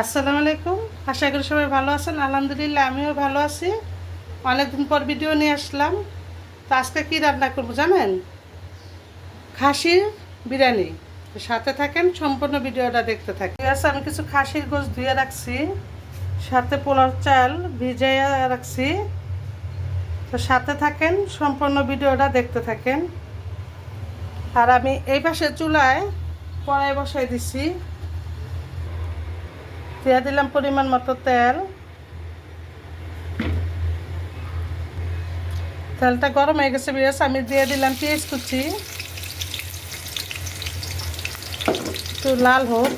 আসসালামু আলাইকুম। আশা করি সবাই ভালো আছেন। আলহামদুলিল্লাহ, আমিও ভালো আছি। অনেকদিন পর ভিডিও নিয়ে আসলাম। তো আজকে কী রান্না করব জানেন? খাসির বিরিয়ানি। সাথে থাকেন, সম্পূর্ণ ভিডিওটা দেখতে থাকেন। আছে, আমি কিছু খাসির গোশ ধুয়ে রাখছি। সাথে পোলার চাল ভিজাইয়া রাখছি। তো সাথে থাকেন, সম্পূর্ণ ভিডিওটা দেখতে থাকেন। আর আমি এই পাশে চুলায় কড়াই বসাই দিছি। দিয়ে দিলাম পরিমাণ মতো তেল। তেলটা গরম হয়ে গেছে বিরাস আমি দিয়ে দিলাম পেঁয়াজ কুচি। একটু লাল হোক।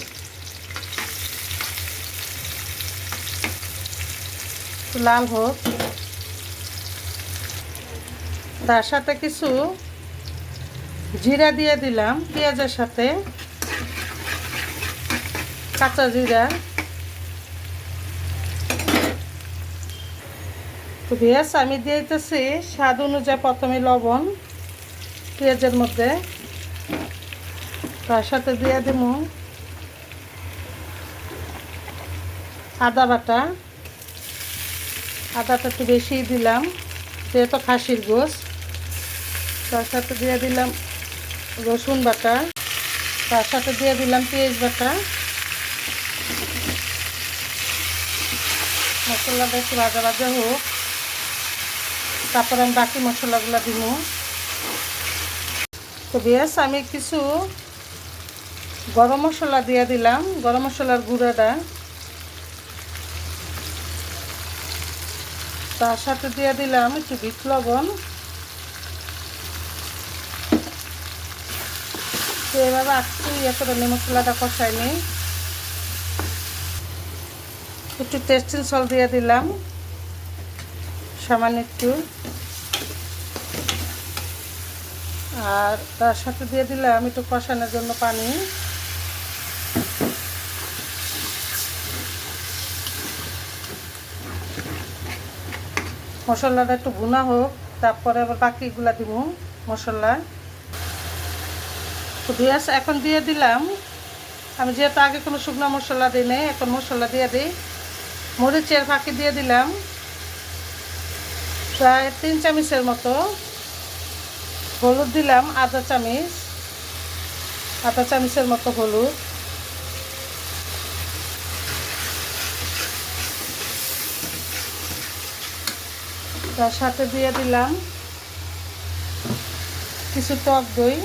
লাল হোক। তার সাথে কিছু জিরা দিয়ে দিলাম, পেঁয়াজের সাথে। কাঁচা জিরা। তো পেঁয়াজ আমি দিয়ে দিতেছি স্বাদ অনুযায়ী প্রথমে লবণ পেঁয়াজের মধ্যে। তার সাথে দিয়ে দিব আদা বাটা। আদাটা একটু বেশি দিলাম, যেহেতু খাসির গোস তার সাথে দিয়ে দিলাম রসুন বাটা। তার সাথে দিয়ে দিলাম পেঁয়াজ বাটা। মশলাটা একটু ভাজা ভাজা হোক। তারপর আমি বাকি মশলাগুলো দিব। তো বেশ আমি কিছু গরম মশলা দিয়ে দিলাম, গরম মশলার গুঁড়োটা। তার সাথে দিয়ে দিলাম একটু বিট লবণ। তো এভাবে একটু ইয়ে করে নিই মশলাটা কষাই নিই। একটু টেস্টিং সল দিয়ে দিলাম। সামান্য একটু। আর তার সাথে দিয়ে দিলাম একটু কষানোর জন্য পানি। মশলাটা একটু ভুনা হোক, তারপরে আবার বাকিগুলা দিব মশলা। তো পেঁয়াজ এখন দিয়ে দিলাম। আমি যেহেতু আগে কোনো শুকনো মশলা দিই নাই, এখন মশলা দিয়ে দিই। মরিচের ফাঁকি দিয়ে দিলাম। প্রায় তিন চামচের মতো হলুদ দিলাম, আধা চামচ, আধা চামচের মতো হলুদ। তার সাথে দিয়ে দিলাম কিছু টক দই।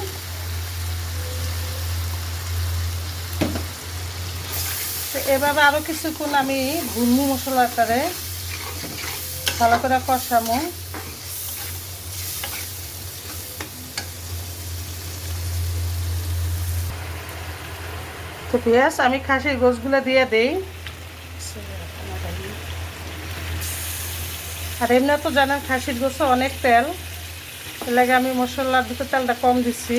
এভাবে আরও কিছুক্ষণ আমি ভুনমু মশলাটারে। ভালো করে কষামো তো পেঁয়াজ, আমি খাসির গোছগুলো দিয়ে দেই। আর এমনি তো জানেন, খাসির গোছে অনেক তেল। লাগে আমি মশলার ভিতরে তেলটা কম দিচ্ছি।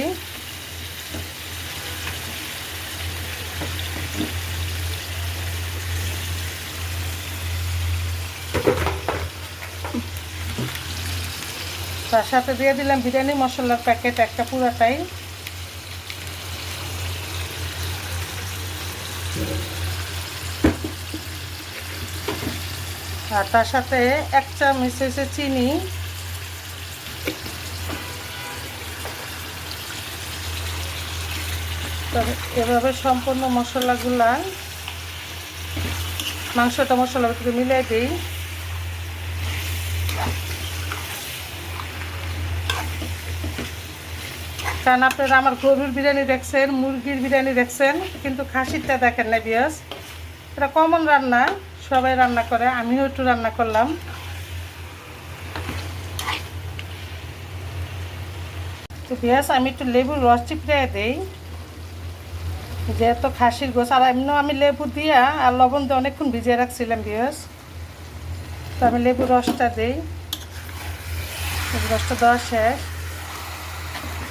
তার সাথে দিয়ে দিলাম বিরিয়ানি মশলার প্যাকেট একটা পুরাটাই আর তার সাথে এক চামচ হচ্ছে চিনি। তবে এভাবে সম্পূর্ণ মশলাগুলা, মাংসটা মশলার ভিতরে মিলিয়ে দিই। কারণ আপনারা আমার গরুর বিরিয়ানি দেখছেন, মুরগির বিরিয়ানি দেখছেন, কিন্তু খাসিরটা দেখেন না বিয়াস এটা কমন রান্না, সবাই রান্না করে, আমিও একটু রান্না করলাম। তো বিয়াস আমি একটু লেবুর রস চিপড়ে দিই। যেহেতু খাসির গোছ আর এমনিও আমি লেবু দিয়া আর লবণ দিয়ে অনেকক্ষণ ভিজিয়ে রাখছিলাম বিয়াস তো আমি লেবুর রসটা দিই। রসটা দেওয়া শেষ।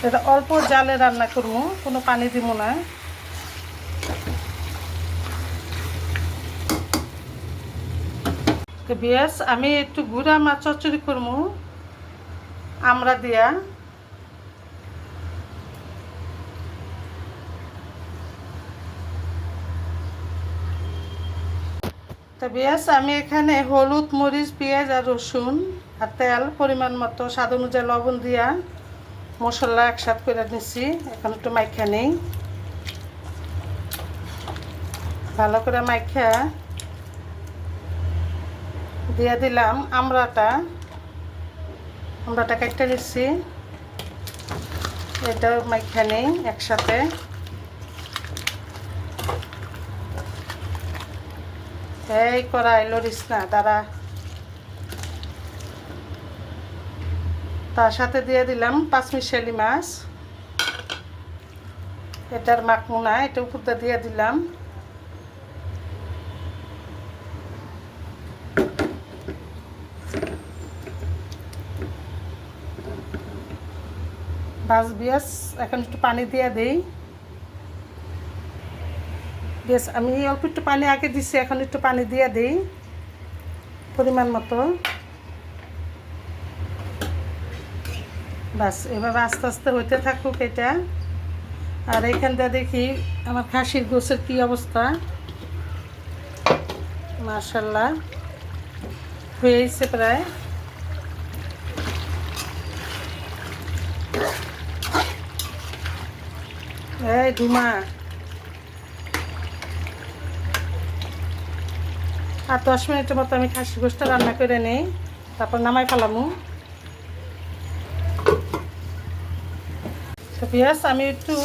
এটা অল্প জালে রান্না করব, কোনো পানি দিব না। বিয়াস, আমি একটু গুড়া মাছ চচ্চড়ি করব, আমরা দিয়া। তো পেঁয়াজ আমি এখানে হলুদ, মরিচ, পেঁয়াজ আর রসুন আর তেল পরিমাণ মতো, স্বাদ অনুযায়ী লবণ দিয়া। মশলা একসাথে করে নিচ্ছি এখন একটু মাইখা নেই। ভালো করে মাইখা দিয়ে দিলাম আমড়াটা আমড়াটা কেটে নিচ্ছি এটাও মাইখা নেই একসাথে। এই কড়াই লড়িস না, দাঁড়া। তার সাথে দিয়ে দিলাম পাঁচমিশালি মাছ। এটার মাখমুনা, এটা উপরটা দিয়ে দিলাম। বাস বিয়াস, এখন একটু পানি দিয়ে দেই। বেশ আমি অল্প একটু পানি আগে দিছি, এখন একটু পানি দিয়ে দিই, পরিমাণ মতো। বাস, এভাবে আস্তে আস্তে হইতে থাকুক এটা। আর এইখান দিয়ে দেখি আমার খাসির গোছের কি অবস্থা। মার্শাল্লাহ হয়েছে প্রায়। এই ধুমা। আর দশ মিনিটের মতো আমি খাসি গোষ্ঠটা রান্না করে নেই, তারপর নামাই ফেলামু। পিঁয়াজ আমি একটু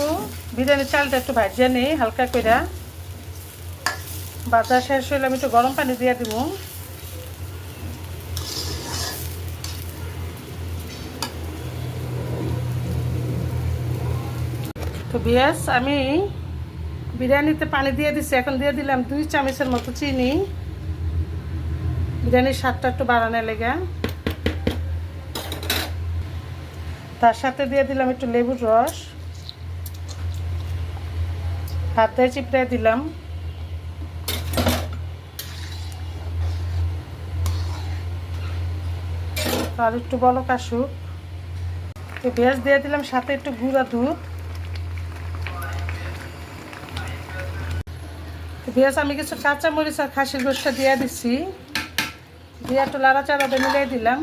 বিরিয়ানি চালটা একটু ভাজিয়ে নিই, হালকা করে বাজার শেষ হইলে আমি একটু গরম পানি দিয়ে দিব তো পিঁয়াজ আমি বিরিয়ানিতে পানি দিয়ে দিছি, এখন দিয়ে দিলাম দুই চামচের মতো চিনি। বিরিয়ানির স্বাদটা একটু বাড়ানো লেগে। তার সাথে দিয়ে দিলাম একটু লেবুর রস। হাতে চিপড়ে দিলাম। আর একটু বলো আসুক। তো পেঁয়াজ দিয়ে দিলাম, সাথে একটু গুঁড়া দুধ। পেঁয়াজ আমি কিছু কাঁচামরিচ আর খাসির গোষ্ঠটা দিয়ে দিচ্ছি দিয়ে একটু লাড়াচাড়াতে মিলিয়ে দিলাম।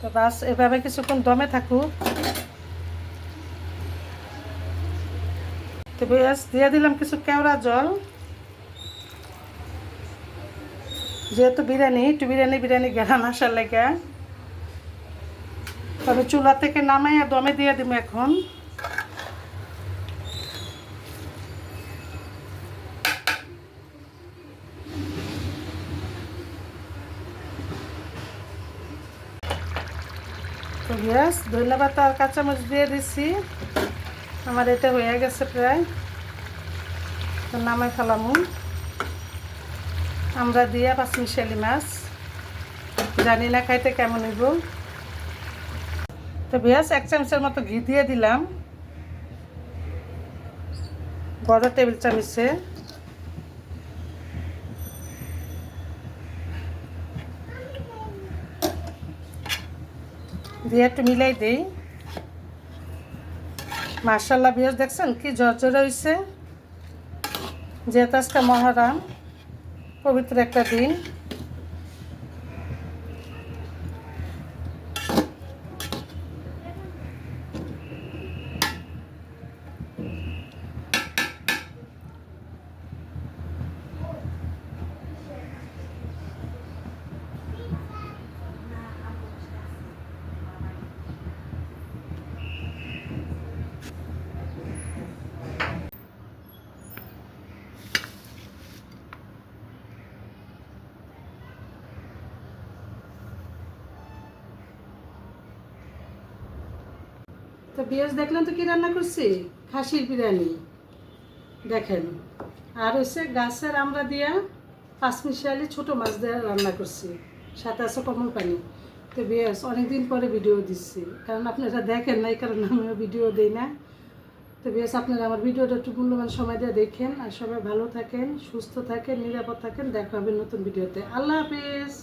তো বাস এভাবে কিছুক্ষণ দমে থাকুক। তো বেশ, দিয়ে দিলাম কিছু কেওড়া জল। যেহেতু বিরিয়ানি, একটু বিরিয়ানি বিরিয়ানি গেলাম আসার লেগে। তবে চুলা থেকে নামাইয়া দমে দিয়ে দিব এখন। গ্যাস ধন্যবাদ আর কাঁচামরিচ দিয়ে দিছি। আমার এটা হয়ে গেছে প্রায়। তো নামাই ফেলামু। আমরা দিয়া পাঁচ মিশালি মাছ। জানি না খাইতে কেমন হইব। তো বেশ এক চামচের মতো ঘি দিয়ে দিলাম। বড় টেবিল চামচে। দিয়ে একটু মিলাই দিই। মার্শাল্লাহ বিয়াস দেখছেন কি জর্জর হয়েছে যেহেতু আজকে মহারাম, পবিত্র একটা দিন। তো বিয়াস দেখলেন তো কি রান্না করছি? খাসির বিরিয়ানি। দেখেন, আর হচ্ছে গাছের আমরা দিয়া পাঁচমিশালি ছোটো মাছ দিয়ে রান্না করছি, সাথে আছে কমল পানি। তো বিয়াস অনেকদিন পরে ভিডিও দিচ্ছি, কারণ আপনারা দেখেন না, এই কারণে আমিও ভিডিও দিই না। তো বিয়াস আপনারা আমার ভিডিওটা একটু মূল্যবান সময় দিয়ে দেখেন, আর সবাই ভালো থাকেন, সুস্থ থাকেন, নিরাপদ থাকেন, দেখা হবে নতুন ভিডিওতে আল্লাহ হাফিজ!